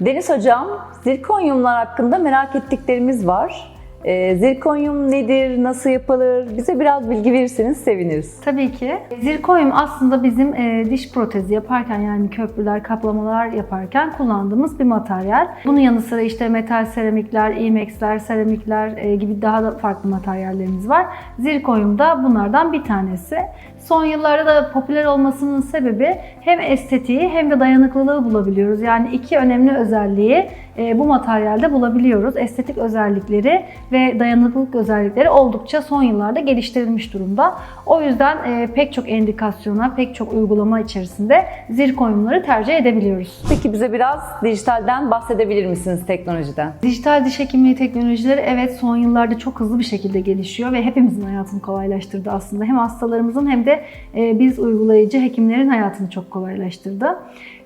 Evet hocam, zirkonyumlar hakkında merak ettiklerimiz var. Ee, zirkonyum nedir, nasıl yapılır? Bize biraz bilgi verirseniz seviniriz. Tabii ki. Zirkonyum aslında bizim e, diş protezi yaparken yani köprüler, kaplamalar yaparken kullandığımız bir materyal. Bunun yanı sıra işte metal seramikler, IMEX'ler, seramikler e, gibi daha da farklı materyallerimiz var. Zirkonyum da bunlardan bir tanesi. Son yıllarda da popüler olmasının sebebi hem estetiği hem de dayanıklılığı bulabiliyoruz. Yani iki önemli özelliği e, bu materyalde bulabiliyoruz. Estetik özellikleri ve dayanıklılık özellikleri oldukça son yıllarda geliştirilmiş durumda. O yüzden e, pek çok endikasyona, pek çok uygulama içerisinde zirkonyumları tercih edebiliyoruz. Peki bize biraz dijitalden bahsedebilir misiniz teknolojiden? Dijital diş hekimliği teknolojileri evet son yıllarda çok hızlı bir şekilde gelişiyor ve hepimizin hayatını kolaylaştırdı aslında. Hem hastalarımızın hem de e, biz uygulayıcı hekimlerin hayatını çok kolaylaştırdı.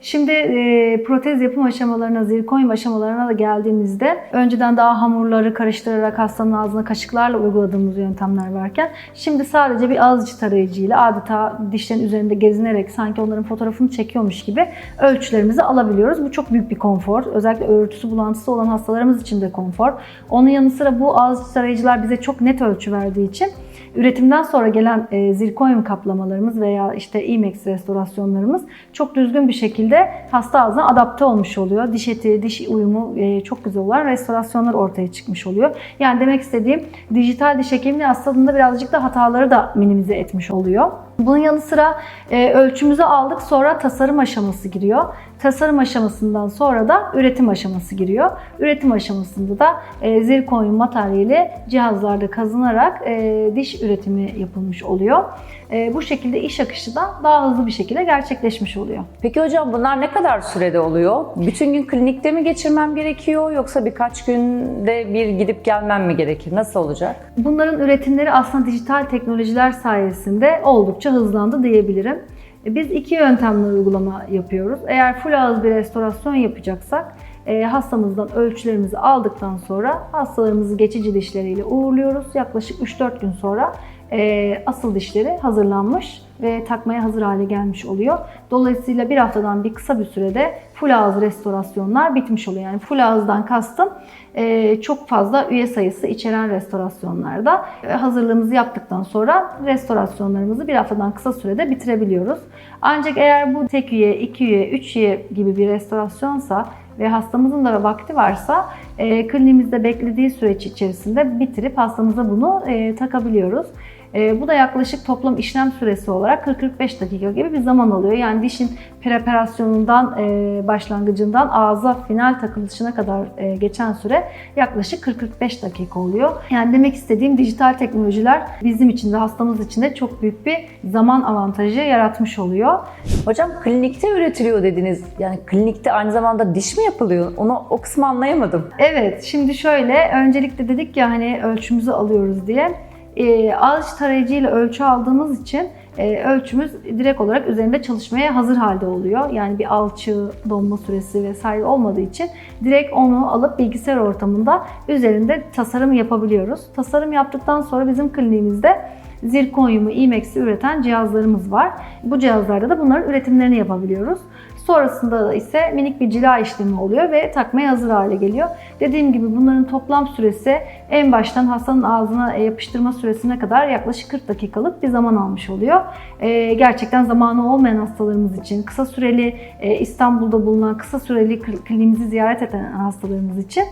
Şimdi e, protez yapım aşamalarına, zirkonyum aşamalarına da geldiğimizde önceden daha hamurları karıştırarak hastanın ağzına kaşıklarla uyguladığımız yöntemler varken şimdi sadece bir ağız tarayıcıyla adeta dişlerin üzerinde gezinerek sanki onların fotoğrafını çekiyormuş gibi ölçülerimizi alabiliyoruz. Bu çok büyük bir konfor. Özellikle örtüsü bulantısı olan hastalarımız için de konfor. Onun yanı sıra bu ağız tarayıcılar bize çok net ölçü verdiği için üretimden sonra gelen e, zirkonyum kaplamalarımız veya işte IMEX restorasyonlarımız çok düzgün bir şekilde hasta ağzına adapte olmuş oluyor. Diş eti, diş uyumu e, çok güzel olan restorasyonlar ortaya çıkmış oluyor. Yani demek istediğim dijital diş hekimliği aslında birazcık da hataları da minimize etmiş oluyor. Bunun yanı sıra e, ölçümüzü aldık sonra tasarım aşaması giriyor. Tasarım aşamasından sonra da üretim aşaması giriyor. Üretim aşamasında da e, zirkonyum materyali cihazlarda kazınarak e, diş üretimi yapılmış oluyor. E, bu şekilde iş akışı da daha hızlı bir şekilde gerçekleşmiş oluyor. Peki hocam bunlar ne kadar sürede oluyor? Bütün gün klinikte mi geçirmem gerekiyor yoksa birkaç günde bir gidip gelmem mi gerekir? Nasıl olacak? Bunların üretimleri aslında dijital teknolojiler sayesinde oldukça hızlandı diyebilirim. Biz iki yöntemle uygulama yapıyoruz. Eğer full ağız bir restorasyon yapacaksak hastamızdan ölçülerimizi aldıktan sonra hastalarımızı geçici dişleriyle uğurluyoruz. Yaklaşık 3-4 gün sonra e, asıl dişleri hazırlanmış ve takmaya hazır hale gelmiş oluyor. Dolayısıyla bir haftadan bir kısa bir sürede full ağız restorasyonlar bitmiş oluyor. Yani full ağızdan kastım e, çok fazla üye sayısı içeren restorasyonlarda e, hazırlığımızı yaptıktan sonra restorasyonlarımızı bir haftadan kısa sürede bitirebiliyoruz. Ancak eğer bu tek üye, iki üye, üç üye gibi bir restorasyonsa ve hastamızın da vakti varsa e, kliniğimizde beklediği süreç içerisinde bitirip hastamıza bunu e, takabiliyoruz. E, bu da yaklaşık toplam işlem süresi olarak 40-45 dakika gibi bir zaman alıyor. Yani dişin preparasyonundan, e, başlangıcından ağza final takılışına kadar e, geçen süre yaklaşık 40-45 dakika oluyor. Yani demek istediğim dijital teknolojiler bizim için de hastamız için de çok büyük bir zaman avantajı yaratmış oluyor. Hocam klinikte üretiliyor dediniz. Yani klinikte aynı zamanda diş mi yapılıyor? Onu o kısmı anlayamadım. Evet, şimdi şöyle öncelikle dedik ya hani ölçümüzü alıyoruz diye. E, ağız tarayıcıyla ölçü aldığımız için e, ölçümüz direkt olarak üzerinde çalışmaya hazır halde oluyor. Yani bir alçı, donma süresi vesaire olmadığı için direkt onu alıp bilgisayar ortamında üzerinde tasarım yapabiliyoruz. Tasarım yaptıktan sonra bizim kliniğimizde zirkonyumu, IMEX'i üreten cihazlarımız var. Bu cihazlarda da bunların üretimlerini yapabiliyoruz. Sonrasında da ise minik bir cila işlemi oluyor ve takmaya hazır hale geliyor. Dediğim gibi bunların toplam süresi en baştan hastanın ağzına yapıştırma süresine kadar yaklaşık 40 dakikalık bir zaman almış oluyor. Ee, gerçekten zamanı olmayan hastalarımız için, kısa süreli e, İstanbul'da bulunan kısa süreli kliniğimizi ziyaret eden hastalarımız için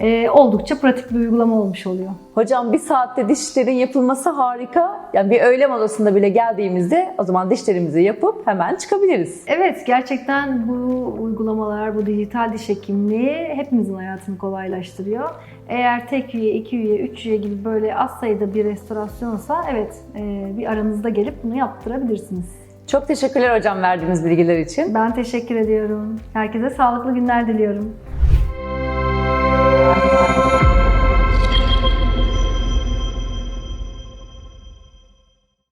e, oldukça pratik bir uygulama olmuş oluyor. Hocam bir saatte dişlerin yapılması harika. Yani bir öğle molasında bile geldiğimizde o zaman dişlerimizi yapıp hemen çıkabiliriz. Evet, gerçekten bu uygulamalar, bu dijital diş hekimliği hepimizin hayatını kolaylaştırıyor. Eğer tek üye, iki üye, üç üye gibi böyle az sayıda bir restorasyonsa evet e, bir aranızda gelip bunu yaptırabilirsiniz. Çok teşekkürler hocam verdiğiniz bilgiler için. Ben teşekkür ediyorum. Herkese sağlıklı günler diliyorum. Música